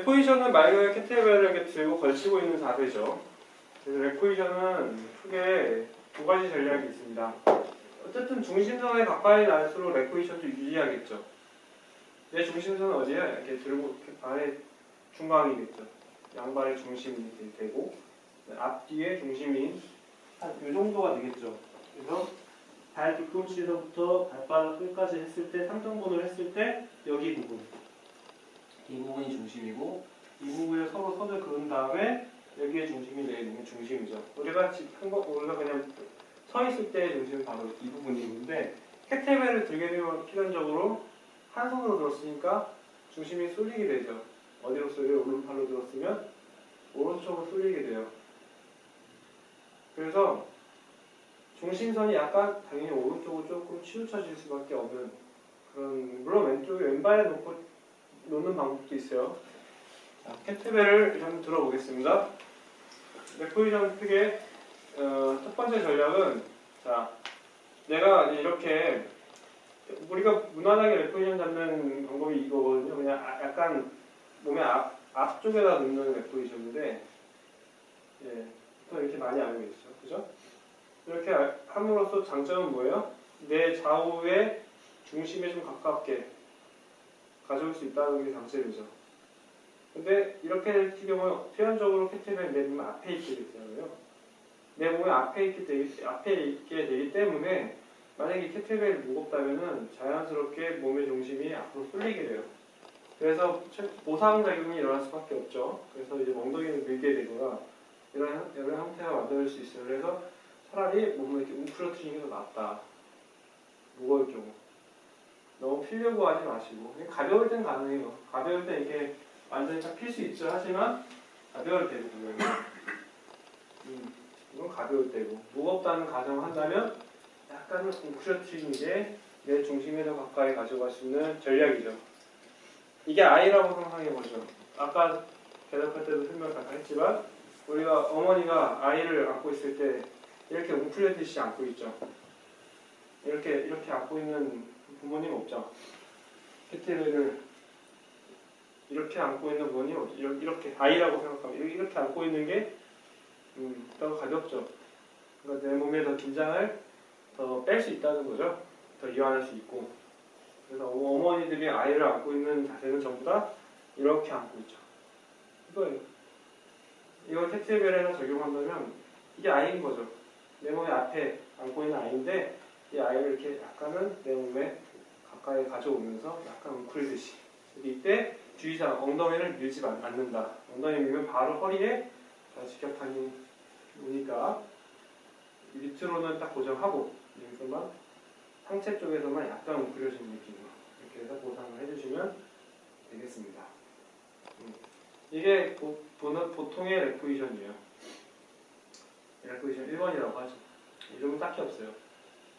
네, 포지션은 말 그대로 이렇게 들고 걸치고 있는 자세죠. 그래서 레포지션은 크게 두 가지 전략이 있습니다. 어쨌든 중심선에 가까이 날수록 레포지션도 유리하겠죠. 내 중심선은 어디야? 이렇게 들고 이렇게 발의 중앙이겠죠. 양발의 중심이 되고 앞뒤의 중심이 한 이 정도가 되겠죠. 그래서 발 뒤꿈치에서부터 발바닥 끝까지 했을 때 3등분을 했을 때 여기 부분 이 부분이 중심이고 이 부분에 서로 선을 그은 다음에 여기에 중심이 되는 게 중심이죠. 우리가 지- 한 거, 우리가 그냥 서 있을 때의 중심은 바로 이 부분이 있는데 캐테벨을 들게 되면 필연적으로 한 손으로 들었으니까 중심이 쏠리게 되죠. 어디로 쏠려요? 오른팔로 들었으면 오른쪽으로 쏠리게 돼요. 그래서 중심선이 약간 당연히 오른쪽으로 조금 치우쳐질 수밖에 없는 그런 물론 왼쪽에 왼발에 놓고 놓는 방법도 있어요. 자, 캐트벨을 한번 들어보겠습니다. 레포지션 크게 어, 첫 번째 전략은 자 내가 이렇게 우리가 무난하게 레포지션 잡는 방법이 이거거든요. 그냥 아- 약간 몸의 앞, 앞쪽에다 놓는 레포지션인데 예, 또 이렇게 많이 알고 계시죠, 그죠? 이렇게 알- 함으로써 장점은 뭐예요? 내 좌우의 중심에 좀 가깝게 가져올 수 있다는 게 장점이죠. 근데 이렇게 될 경우 표현적으로 캐티벨 내몸 앞에 있게 되잖아요. 내 몸에 앞에 있게 되기, 앞에 있게 되기 때문에 만약에 이 캐티벨이 무겁다면은 자연스럽게 몸의 중심이 앞으로 쏠리게 돼요. 그래서 최- 보상 작용이 일어날 수밖에 없죠. 그래서 이제 엉덩이를 밀게 되거나 이런, 이런 형태가 만들 수 있어요. 그래서 차라리 몸을 이렇게 웅크러뜨리는 게 더 낫다. 무거울 경우. 너무 필려고 하지 마시고 가벼울 땐 가능해요. 가벼울 땐 이렇게 완전히 딱필수 있죠. 하지만 가벼울 때고. 음, 이건 가벼울 때고 무겁다는 가정을 한다면 약간은 웅크러뜨리는 게 내 중심에 더 가까이 가져갈 수 있는 전략이죠. 이게 아이라고 상상해 보죠. 아까 대답할 때도 설명 잠깐 했지만 우리가 어머니가 아이를 안고 있을 때 이렇게 웅크려듯이 안고 있죠. 이렇게 이렇게 안고 있는 부모님 없죠. 캐티를 이렇게 안고 있는 부모님. 이렇게, 아이라고 생각하면 이렇게, 안고 있는 게 음, 더 가볍죠. 그러니까 내 몸에 더 긴장을 더 뺄 수 있다는 거죠. 더 이완할 수 있고. 그래서 어- 어머니들이 아이를 안고 있는 자세는 전부 다 이렇게 안고 있죠. 이거예요. 이걸 캐티벨에다 적용한다면 이게 아이인 거죠. 내 몸의 앞에 안고 있는 아이인데 이 아이를 이렇게 약간은 내 몸에 가까이 가져오면서 약간 웅크리듯이 이때 주의사항 엉덩이를 밀지 마- 않는다. 엉덩이 밀면 바로 허리에 자, 직격탄이 오니까 밑으로는 딱 고정하고 여기서만 상체 쪽에서만 약간 웅크려진 느낌으로 이렇게 해서 보상을 해주시면 되겠습니다. 음. 이게 보, 보통의 레포지션이에요. 레포지션 1번이라고 하죠. 이름은 딱히 없어요.